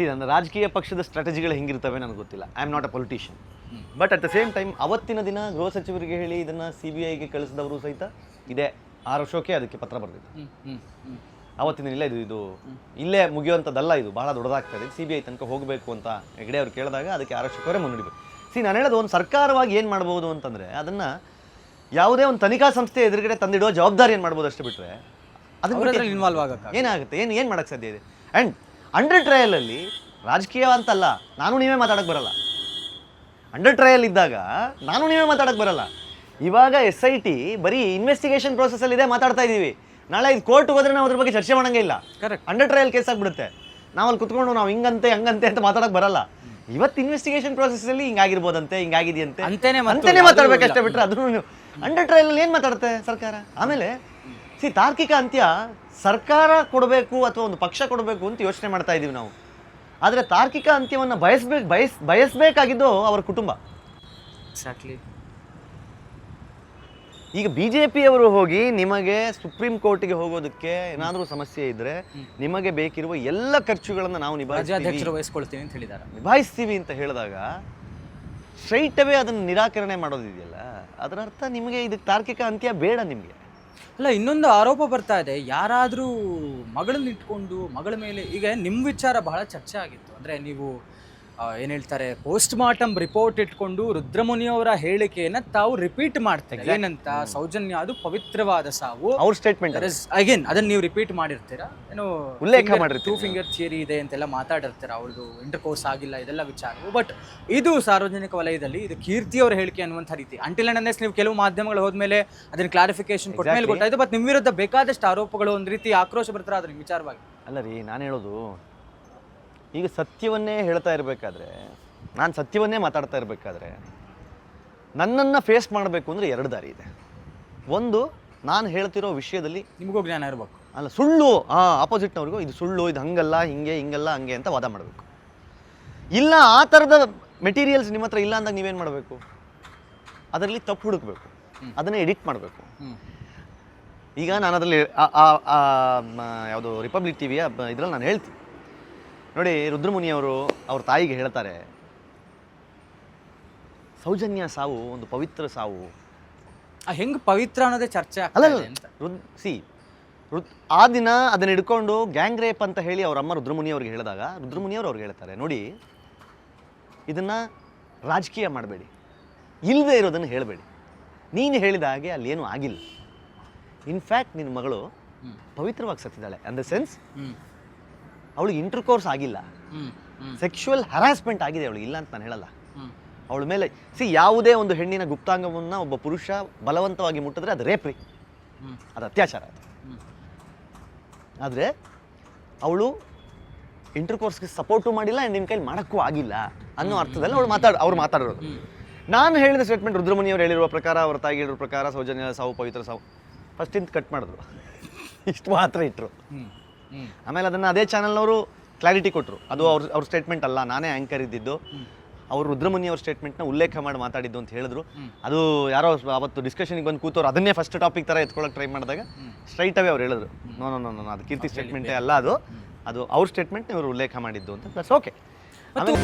C ನನ್ನ ರಾಜಕೀಯ ಪಕ್ಷದ ಸ್ಟ್ರಾಟಜಿಗಳು ಹೆಂಗಿರ್ತವೆ ನನಗೆ ಗೊತ್ತಿಲ್ಲ. I am not a politician but at the same time ಅವತ್ತಿನ ದಿನ ಗೃಹ ಸಚಿವರಿಗೆ ಹೇಳಿ ಇದನ್ನು ಸಿ ಬಿ ಐಗೆ ಕಳಿಸಿದವರು ಸಹಿತ ಇದೆ ಆರು ವರ್ಷಕ್ಕೆ ಅದಕ್ಕೆ ಪತ್ರ ಹ್ಮ್ ಅವತ್ತಿನ ಇಲ್ಲ ಇದು ಇದು ಇಲ್ಲೇ ಮುಗಿಯುವಂಥದ್ದಲ್ಲ ಇದು. ಬಹಳ ದೊಡ್ಡದಾಗ್ತದೆ. ಸಿ ಬಿ ಐ ತನಕ ಹೋಗಬೇಕು ಅಂತ ಹೆಗಡೆ ಅವ್ರು ಕೇಳಿದಾಗ ಅದಕ್ಕೆ ಆರಕ್ಷಕರೇ ಮುನ್ನಡಿಬೇಕು ಸಿ ನಾನು ಹೇಳೋದು ಒಂದು ಸರ್ಕಾರವಾಗಿ ಏನು ಮಾಡ್ಬೋದು ಅಂತಂದರೆ ಅದನ್ನು ಯಾವುದೇ ಒಂದು ತನಿಖಾ ಸಂಸ್ಥೆ ಎದುರುಗಡೆ ತಂದಿಡೋ ಜವಾಬ್ದಾರಿ ಏನು ಮಾಡ್ಬೋದು ಅಷ್ಟು ಬಿಟ್ಟರೆ ಅದನ್ನು ಇನ್ವಾಲ್ವ್ ಆಗುತ್ತೆ ಏನಾಗುತ್ತೆ? ಏನು ಏನು ಮಾಡೋಕ್ಕೆ ಸಾಧ್ಯ ಇದೆ? ಆ್ಯಂಡ್ ಅಂಡರ್ ಟ್ರಯಲಲ್ಲಿ ರಾಜಕೀಯ ಅಂತಲ್ಲ ನಾನು ನೀವೇ ಮಾತಾಡಕ್ಕೆ ಬರಲ್ಲ. ಅಂಡರ್ ಟ್ರಯಲ್ ಇದ್ದಾಗ ನಾನು ನೀವೇ ಮಾತಾಡಕ್ಕೆ ಬರಲ್ಲ. ಇವಾಗ ಎಸ್ ಐ ಟಿ ಬರೀ ಇನ್ವೆಸ್ಟಿಗೇಷನ್ ಪ್ರೋಸೆಸಲ್ಲಿದೆ ಮಾತಾಡ್ತಾ ಇದ್ದೀವಿ ನಾಳೆ ಇದು ಕೋರ್ಟ್ ಹೋದ್ರೆ ನಾವು ಅದ್ರ ಬಗ್ಗೆ ಚರ್ಚೆ ಮಾಡಂಗೇ ಇಲ್ಲ. ಕರೆಕ್ಟ್ ಅಂಡರ್ ಟ್ರಯಲ್ ಕೇಸ್ ಆಗಿಬಿಡುತ್ತೆ. ನಾವು ಅಲ್ಲಿ ಕುತ್ಕೊಂಡು ನಾವು ಹಿಂಗಂತೆ ಹಂಗಂತೆ ಅಂತ ಮಾತಾಡಕ್ಕೆ ಬರಲ್ಲ. ಇವತ್ತು ಇನ್ವೆಸ್ಟಿಗೇಷನ್ ಪ್ರೋಸೆಸ್ಸಲ್ಲಿ ಹಿಂಗಾಗಿರ್ಬೋದಂತೆ ಹಿಂಗಾಗಿದೆಯಂತೆ ಅಂತೇನೆ ಅಂತೇ ಅಂತಾನೆ ಯಾವುದೂ ಮಾತಾಡ್ಬೇಕಷ್ಟೇ ಬಿಟ್ರೆ ಅದನ್ನು ನೀವು ಅಂಡರ್ ಟ್ರಯಲ್ ಏನು ಮಾತಾಡುತ್ತೆ ಸರ್ಕಾರ? ಆಮೇಲೆ ಸಿ ತಾರ್ಕಿಕ ಅಂತ್ಯ ಸರ್ಕಾರ ಕೊಡಬೇಕು ಅಥವಾ ಒಂದು ಪಕ್ಷ ಕೊಡಬೇಕು ಅಂತ ಯೋಚನೆ ಮಾಡ್ತಾ ಇದ್ದೀವಿ ನಾವು. ಆದರೆ ತಾರ್ಕಿಕ ಅಂತ್ಯವನ್ನು ಬಯಸ್ಬೇಕು ಬಯಸ್ ಬಯಸಬೇಕಾಗಿದ್ದು ಅವರ ಕುಟುಂಬ. ಎಕ್ಸಾಕ್ಟ್ಲಿ ಈಗ ಬಿ ಜೆ ಪಿಯವರು ಹೋಗಿ ನಿಮಗೆ ಸುಪ್ರೀಂ ಕೋರ್ಟ್ಗೆ ಹೋಗೋದಕ್ಕೆ ಏನಾದರೂ ಸಮಸ್ಯೆ ಇದ್ದರೆ ನಿಮಗೆ ಬೇಕಿರುವ ಎಲ್ಲ ಖರ್ಚುಗಳನ್ನು ನಾವು ನಿಭಾಯಿಸ್ತೀವಿ. ವಹಿಸ್ಕೊಳ್ತೀನಿ ಅಂತ ಹೇಳಿದ್ದಾರೆ ನಿಭಾಯಿಸ್ತೀವಿ ಅಂತ ಹೇಳಿದಾಗ ಸ್ಟ್ರೈಟ್ ಅವೇ ಅದನ್ನು ನಿರಾಕರಣೆ ಮಾಡೋದಿದೆಯಲ್ಲ? ಅದರ ಅರ್ಥ ನಿಮಗೆ ಇದಕ್ಕೆ ತಾರ್ಕಿಕ ಅಂತ್ಯ ಬೇಡ ನಿಮಗೆ. ಅಲ್ಲ, ಇನ್ನೊಂದು ಆರೋಪ ಬರ್ತಾ ಇದೆ. ಯಾರಾದರೂ ಮಗಳನ್ನ ಇಟ್ಕೊಂಡು ಮಗಳ ಮೇಲೆ, ಈಗ ನಿಮ್ಮ ವಿಚಾರ ಬಹಳ ಚರ್ಚೆ ಆಗಿತ್ತು. ಅಂದರೆ ನೀವು ಏನು ಹೇಳ್ತಾರೆ ಪೋಸ್ಟ್ ಮಾರ್ಟಮ್ ರಿಪೋರ್ಟ್ ಇಟ್ಕೊಂಡು ರುದ್ರಮುನಿಯವರ ಹೇಳಿಕೆಯನ್ನು ತಾವು ರಿಪೀಟ್ ಮಾಡ್ತಾರೆ? ಏನಂತ ಸೌಜನ್ಯ ಅದು ಪವಿತ್ರವಾದ ಸಾವು. ಅವ್ರ ಸ್ಟೇಟ್ಮೆಂಟ್ ಅಗೇನ್ ಅದನ್ನ ನೀವು ರಿಪೀಟ್ ಮಾಡಿರ್ತೀರಾ? ಏನು ಉಲ್ಲೇಖ ಮಾಡಿರ್ತೀವಿ ಟೂ ಫಿಂಗರ್ ಥಿಯರಿ ಇದೆ ಅಂತೆಲ್ಲ ಮಾತಾಡಿರ್ತೀರ? ಅವ್ರದ್ದು ಇಂಟರ್ ಕೋರ್ಸ್ ಆಗಿಲ್ಲ ಇದೆಲ್ಲ ವಿಚಾರ ಬಟ್ ಇದು ಸಾರ್ವಜನಿಕ ವಲಯದಲ್ಲಿ ಇದು ಕೀರ್ತಿ ಅವರ ಹೇಳಿಕೆ ಅನ್ನುವಂಥ ರೀತಿ. ಅಂಟಿಲ್ ಅಂಡ್ ನೀವು ಕೆಲವು ಮಾಧ್ಯಮಗಳು ಹೋದ್ಮೇಲೆ ಅದನ್ನ ಕ್ಲಾರಿಫಿಕೇಶನ್ ಕೊಟ್ಟ ಮೇಲೆ ಗೊತ್ತಾಯ್ತು. ಬಟ್ ನಿಮ್ಮ ವಿರುದ್ಧ ಬೇಕಾದಷ್ಟು ಆರೋಪಗಳು ಒಂದು ರೀತಿ ಆಕ್ರೋಶ ಬರ್ತಾರೆ ಅದ್ರ ವಿಚಾರವಾಗಿ. ಅಲ್ಲ ರೀ ನಾನು ಹೇಳೋದು ಈಗ ಸತ್ಯವನ್ನೇ ಹೇಳ್ತಾ ಇರಬೇಕಾದ್ರೆ ನಾನು ಸತ್ಯವನ್ನೇ ಮಾತಾಡ್ತಾ ಇರಬೇಕಾದ್ರೆ ನನ್ನನ್ನು ಫೇಸ್ ಮಾಡಬೇಕು ಅಂದರೆ ಎರಡು ದಾರಿ ಇದೆ. ಒಂದು ನಾನು ಹೇಳ್ತಿರೋ ವಿಷಯದಲ್ಲಿ ನಿಮಗೂ ಜ್ಞಾನ ಇರಬೇಕು. ಅಲ್ಲ ಸುಳ್ಳು ಹಾಂ ಆಪೋಸಿಟ್ನವ್ರಿಗೂ ಇದು ಸುಳ್ಳು ಇದು ಹಂಗಲ್ಲ ಹಿಂಗೆ ಹಿಂಗಲ್ಲ ಹಂಗೆ ಅಂತ ವಾದ ಮಾಡಬೇಕು. ಇಲ್ಲ ಆ ಥರದ ಮೆಟೀರಿಯಲ್ಸ್ ನಿಮ್ಮ ಹತ್ರ ಇಲ್ಲ ಅಂದಾಗ ನೀವೇನು ಮಾಡಬೇಕು? ಅದರಲ್ಲಿ ತಪ್ಪು ಹುಡುಕಬೇಕು. ಅದನ್ನು ಎಡಿಟ್ ಮಾಡಬೇಕು. ಈಗ ನಾನು ಅದರಲ್ಲಿ ಯಾವುದು ರಿಪಬ್ಲಿಕ್ ಟಿ ವಿಯ ಇದರಲ್ಲಿ ನಾನು ಹೇಳ್ತೀನಿ. ನೋಡಿ ರುದ್ರಮುನಿಯವರು ಅವ್ರ ತಾಯಿಗೆ ಹೇಳ್ತಾರೆ ಸೌಜನ್ಯ ಸಾವು ಒಂದು ಪವಿತ್ರ ಸಾವು. ಹೆಂಗ್ ಪವಿತ್ರ ಅನ್ನೋದೇ ಚರ್ಚೆ ಅಲ್ಲ ರುದ್ ಸಿ ರುದ್ ಆ ದಿನ ಅದನ್ನ ಹಿಡ್ಕೊಂಡು ಗ್ಯಾಂಗ್ ರೇಪ್ ಅಂತ ಹೇಳಿ ಅವ್ರ ಅಮ್ಮ ರುದ್ರಮುನಿ ಅವ್ರಿಗೆ ಹೇಳಿದಾಗ ರುದ್ರಮುನಿಯವರು ಅವ್ರಿಗೆ ಹೇಳ್ತಾರೆ ನೋಡಿ ಇದನ್ನ ರಾಜಕೀಯ ಮಾಡಬೇಡಿ ಇಲ್ಲದೆ ಇರೋದನ್ನು ಹೇಳಬೇಡಿ. ನೀನು ಹೇಳಿದ ಹಾಗೆ ಅಲ್ಲೇನೂ ಆಗಿಲ್ಲ. ಇನ್ಫ್ಯಾಕ್ಟ್ ನಿನ್ನ ಮಗಳು ಪವಿತ್ರವಾಗಿ ಸತ್ತಿದ್ದಾಳೆ. ಅನ್ ದ ಸೆನ್ಸ್ ಅವಳಿಗೆ ಇಂಟರ್ ಕೋರ್ಸ್ ಆಗಿಲ್ಲ ಸೆಕ್ಷುವಲ್ ಹರಾಸ್ಮೆಂಟ್ ಆಗಿದೆ ಅವಳಿಗೆ ಇಲ್ಲ ಅಂತ ನಾನು ಹೇಳಲ್ಲ. ಅವಳ ಮೇಲೆ ಸಿ ಯಾವುದೇ ಒಂದು ಹೆಣ್ಣಿನ ಗುಪ್ತಾಂಗವನ್ನು ಒಬ್ಬ ಪುರುಷ ಬಲವಂತವಾಗಿ ಮುಟ್ಟಿದ್ರೆ ಅದು ರೇಪ್ರಿ ಅದು ಅತ್ಯಾಚಾರ ಅದು. ಆದರೆ ಅವಳು ಇಂಟರ್ ಕೋರ್ಸ್ಗೆ ಸಪೋರ್ಟು ಮಾಡಿಲ್ಲ ನಿಮ್ಮ ಕೈಲಿ ಮಾಡೋಕ್ಕೂ ಆಗಿಲ್ಲ ಅನ್ನೋ ಅರ್ಥದಲ್ಲಿ ಅವಳು ಮಾತಾಡ ಅವ್ರು ಮಾತಾಡಿರೋದು ನಾನು ಹೇಳಿದ ಸ್ಟೇಟ್ಮೆಂಟ್ ರುದ್ರಮುನಿ ಅವ್ರು ಹೇಳಿರುವ ಪ್ರಕಾರ ಅವ್ರ ತಾಯಿ ಹೇಳಿರೋ ಪ್ರಕಾರ ಸೌಜನ್ಯ ಸಾವು ಪವಿತ್ರ ಸಾವು. ಫಸ್ಟಿಂದ ಕಟ್ ಮಾಡಿದ್ರು. ಇಷ್ಟು ಮಾತ್ರ ಇಟ್ಟರು ಆಮೇಲೆ ಅದನ್ನು ಅದೇ ಚಾನಲ್ನವರು ಕ್ಲಾರಿಟಿ ಕೊಟ್ಟರು ಅದು ಅವ್ರ ಅವ್ರ ಸ್ಟೇಟ್ಮೆಂಟ್ ಅಲ್ಲ ನಾನೇ ಆ್ಯಂಕರ್ ಇದ್ದಿದ್ದು. ಅವರು ರುದ್ರಮುನಿ ಅವ್ರ ಸ್ಟೇಟ್ಮೆಂಟ್ನ ಉಲ್ಲೇಖ ಮಾಡಿ ಮಾತಾಡಿದ್ದು ಅಂತ ಹೇಳಿದ್ರು. ಅದು ಯಾರೋ ಅವತ್ತು ಡಿಸ್ಕಷನ್ಗೆ ಬಂದು ಕೂತವ್ರು ಅದನ್ನೇ ಫಸ್ಟ್ ಟಾಪಿಕ್ ಥರ ಎತ್ಕೊಳ್ಳೋಕೆ ಟ್ರೈ ಮಾಡಿದಾಗ ಸ್ಟ್ರೈಟ್ ಅವೇ ಅವ್ರು ಹೇಳಿದ್ರು. ನೋ ನೋ ನೋ ನೋ ಅದು ಕೀರ್ತಿ ಸ್ಟೇಟ್ಮೆಂಟೇ ಅಲ್ಲ ಅದು. ಅದು ಅವ್ರ ಸ್ಟೇಟ್ಮೆಂಟ್ ಇವರು ಉಲ್ಲೇಖ ಮಾಡಿದ್ದು ಅಂತ ಪ್ಲಸ್ ಓಕೆ ಆಮೇಲೆ